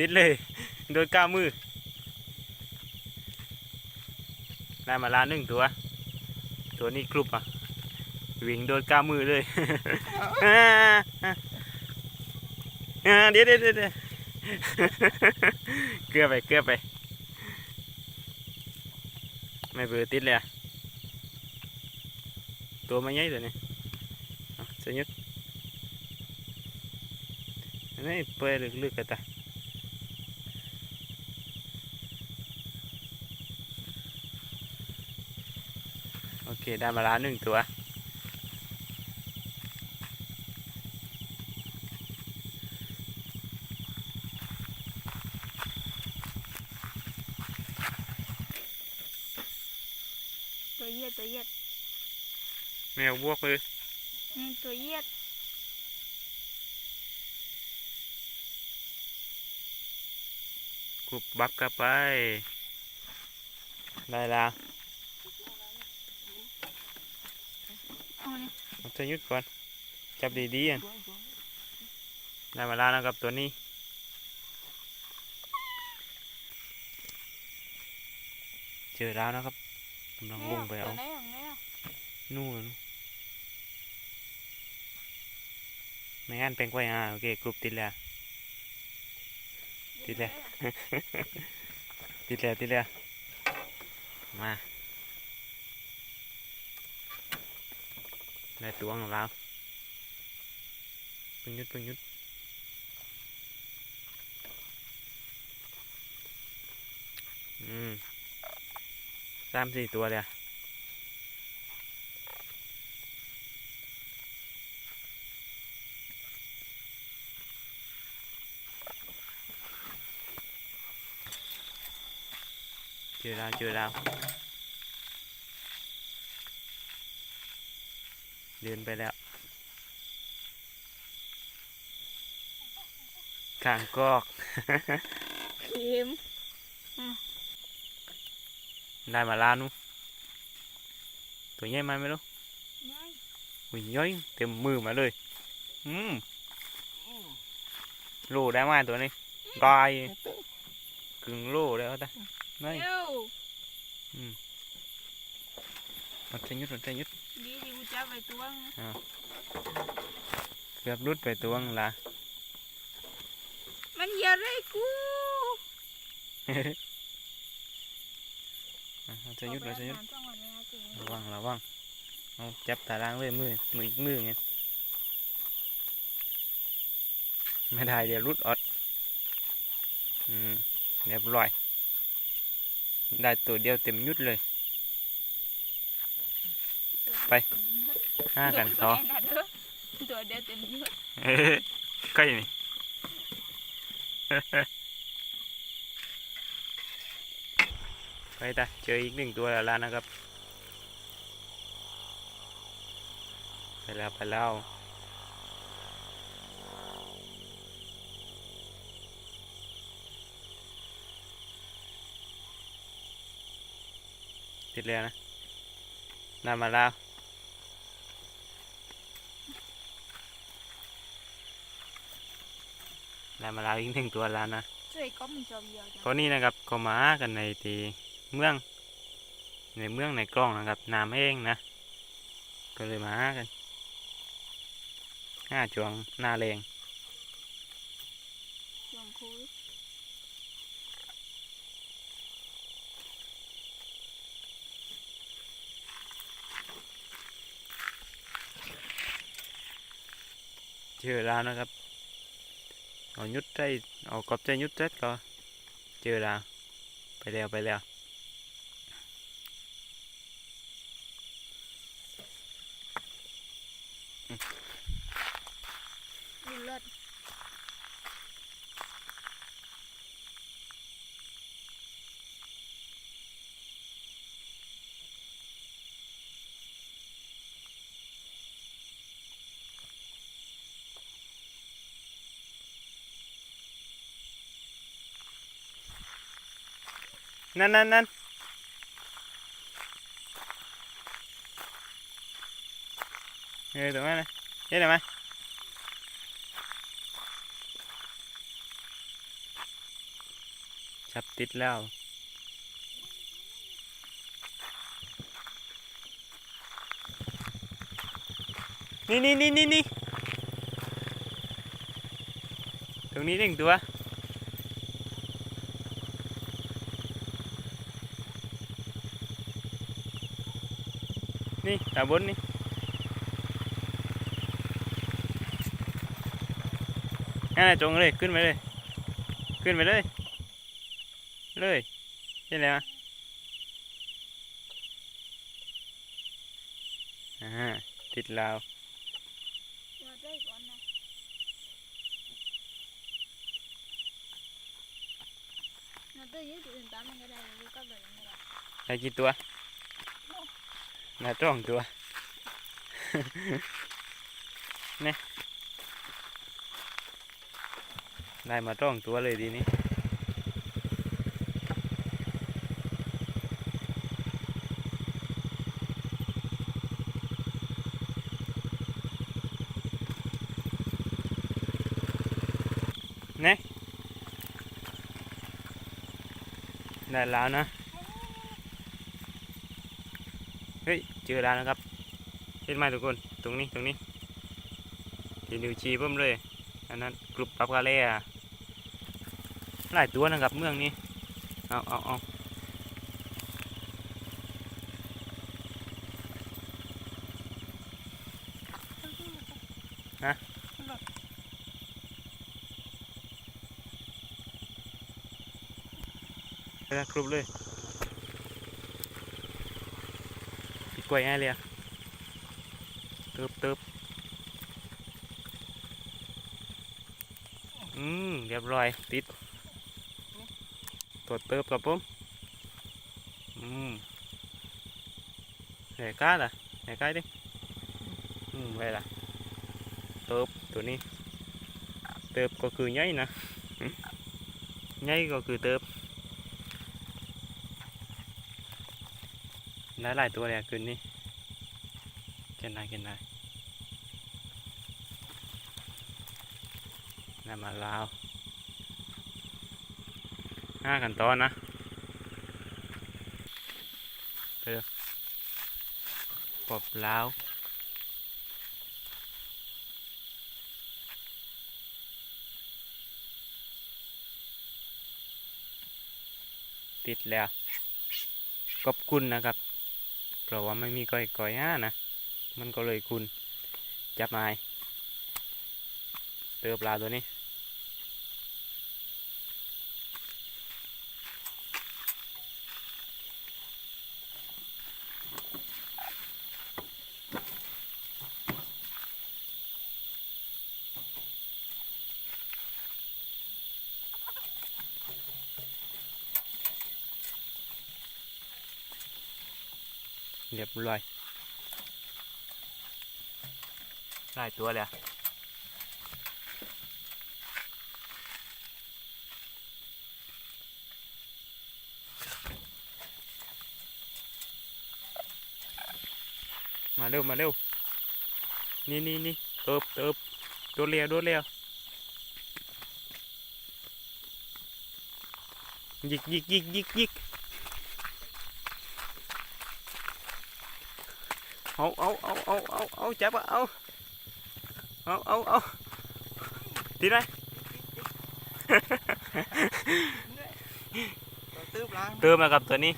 ติดเลย โดยก้ามือได้มาล้านหนึ่งตัว ตัวนี้กรุบอะ วิ่งโดนก้ามือเลยอ่าอ่าเดี๋ยวเดี๋ยวเดี๋ยวเดี๋ยวเกลือไปเกลือไป ไม่เบื่อติดเลยอะตัวไมันใหญ่ตัวนี้สยยุดอันนี้เปื่อลึกๆกันตาโอเค ได้มาล้านหนึ่งตัว ตัวเหยียดตัวเหยียดแมวบวกเลยอืมตัวเหยียดกรุบบับกลับไป ได้แล้ว เอา เนี่ยเอาเธอยุดก่อน จับดีๆอะได้มาแล้วนะครับตัวนี้เจอแล้วนะครับกำลังลงไปเอาตัวไหนของไหนอะนู่นไม่งั้นเป็นกล้วยอะโอเคกรุบติดแล้วติดแล้วติดแล้วติดแล้วมา ได้ตัวของเราปึงยุดปึงยุดอืมสามสี่ตัวเลยอะเจอแล้ว เจอแล้วเดินไปแล้วกลางกอกเข็มได้มาล้านนู้ตัวใหญ่ไหมไม่รู้ไม่อุ้ยย้อยเต็มมือมาเลยอืมโลได้ไหมตัวนี้กายกึ่งโลแล้วตาไม่เอ้ามันจะยุดมันจะยุด ดีที่กูจับไปตัวนะเกือบรุดไปตัวนึงละมันเหยียดเลยกูมันจะยุดมันจะยุดเอาไปอาบน้ำต้องก่อนเลยนะเจ๊ระวังระวังเอาจับตารางเลยมือมืออีกมือไงไม่ได้เดี๋ยวรุดออดอืมเรียบร้อยได้ตัวเดียวเต็มยุดเลยไป ห้ากันต่อตัวเดียวเต็มเยอะเอ้ยใกล้นี่ไปตาเจออีกหนึ่งตัวแล้วล่ะนะครับ ไปแล้วไปแล้วติดแล้วนะนำมาแล้ว ได้มาแล้วอีกหนึ่งตัวแล้วนะช่วยก็มันจอมเดียวจ้ะตอนนี้นะครับก็มากันในที่เมือง ในเมืองในกล้องนะครับน้ำเองนะ ก็เลยมากันห้าจวงหน้าแรงจอมคุยเจอแล้วนะครับ เอายุดใจเอากอบใจยุดเสร็จก็เจอแล้วไปแล้วไปแล้วดูเลิ นั่นนั่นนั่นเออตรงนั้นนะเห็นไหมจับติดแล้วนี่นี่นี่นี่นี่ตรงนี้หนึ่งตัว นี่ตาบนนี่นั่นแหละจงเลยขึ้นไปเลย ขึ้นไปเลย เลยนี่แหละอ่าติดลาวมาได้ก่อนนะมาได้ยืดตัวอื่นตามมันก็ได้รู้ก็เลยไม่ได้ได้กี่ตัว นาจ้องตัวนี่ได้มาจ้องตัวเลยดีนี้นี่ได้แล้วนะ เฮ้ยเจอแล้วนะครับเห็นไหมทุกคนตรงนี้ตรงนี้ที่นิ้วชีเพิ่มเลยอันนั้นกลุ่มปับกาเล่อะหลายตัวนะครับเมืองนี้เอาเอาเอาไปละครบเลยปิด กล้วยง่ายเลยอะเติบเติบอืมเรียบร้อย ติดตัวเติบกับผมอืมไหนก้าล่ะไหนก้าดิอืมไปล่ะเติบตัวนี้ เติบก็คือใหญ่นะใหญ่ก็คือเติบ ได้หลายตัวเลยคืนนี้เกินได้กินได้นำมาลาวห้าขั้นตอนนะเออปอบลาวติดแล้วขอบคุณนะครับ เพราะว่าไม่มีก้อยก้อยห้านะ มันก็เลยคุณจับมาเติบปลาตัวนี้ เรียบร้อยหลายตัวเลยมาเร็ว มาเร็ว นี่นี่นี่เติบเติบโดดเร็วโดดเร็วยิกยิกยิกยิกยิก เอาเอาเอาเอาเอาเอาจับอะเอาเอาเอาเอาทีไหนตื้อล้างเติมนะครับตัวนี้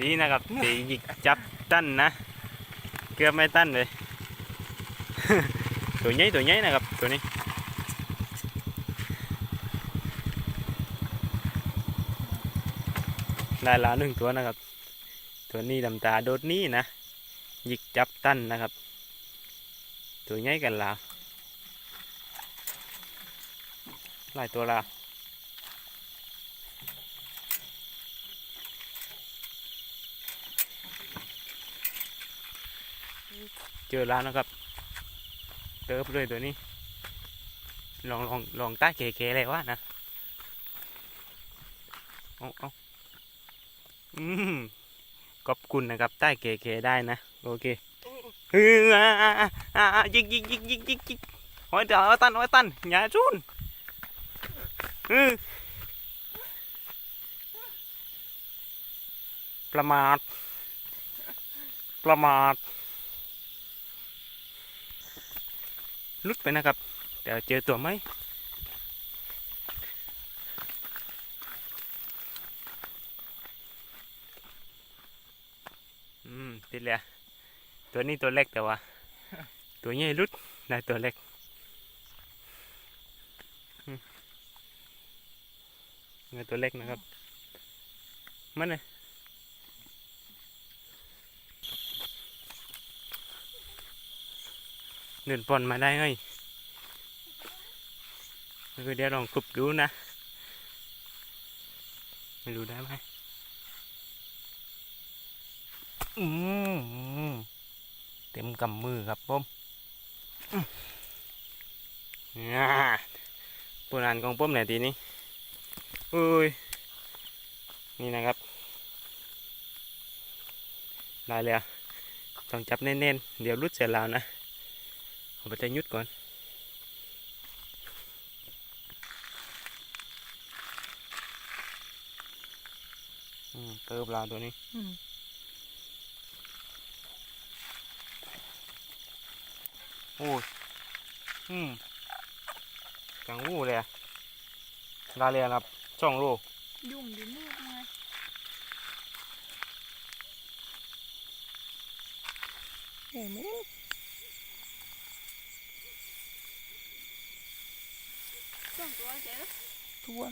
นี่นะครับตีหยิกจับตั้นนะเกือบไม่ตั้นเลย ตัวใหญ่ตัวใหญ่นะครับตัวนี้ได้และหนึ่งตัวนะครับ ตัวนี้ดำตาโดดนี้นะ หยิกจับตั้นนะครับ ตัวใหญ่กันละหลายตัวละเจอแล้วนะครับ เติบเลยตัวนี้ ลองลองลองใต้เก๋ๆเลยวะนะเอาเอาอืมขอบคุณนะครับ ใต้เก๋ๆได้นะ โอเคเอออ่าอ่าอ่าอ่าอ่ายิกยิกยิกยิกยิกยิกหอยเดี๋ยวเอาตันหอยตันอย่าชุนเออประมาท ประมาทลุดไปนะครับแต่เจอตัวไหมอืมติดแล้ว ตัวนี้ตัวเล็กแต่ว่า ตัวใหญ่หลุดได้ตัวเล็กเงนตัวเล็กนะครับมันเลยเดินปอนมาได้ไงคือเดี๋ยวลองกรุบดูนะ ไม่รู้ได้ไหมอืม เต็มกำมือครับผมอืมอ่าปูนานของผมเนี่ยทีนี้อุ้ย นี่นะครับ ได้เลยอะต้องจับแน่นๆ เดี๋ยวรุดเสร็จแล้วนะเอาไปจะยุดก่อนอืมเติมปลาตัวนี้ อืม โอ้ยอืมจังหูเลยอะได้เลยอะครับช่องโลยุ่งดิมืดไงเห็นไหมส่วนตัวเจ๊ทั่ว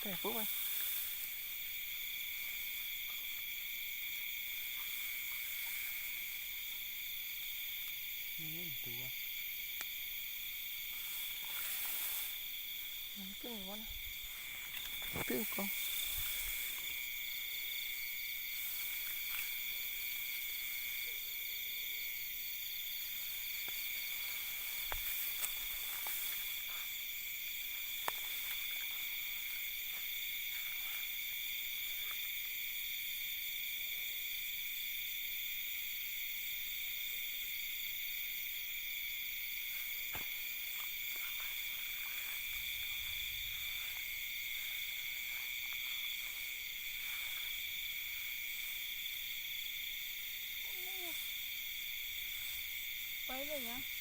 แต่ปุ๊บไปนี่ตัวมั นตึ้ง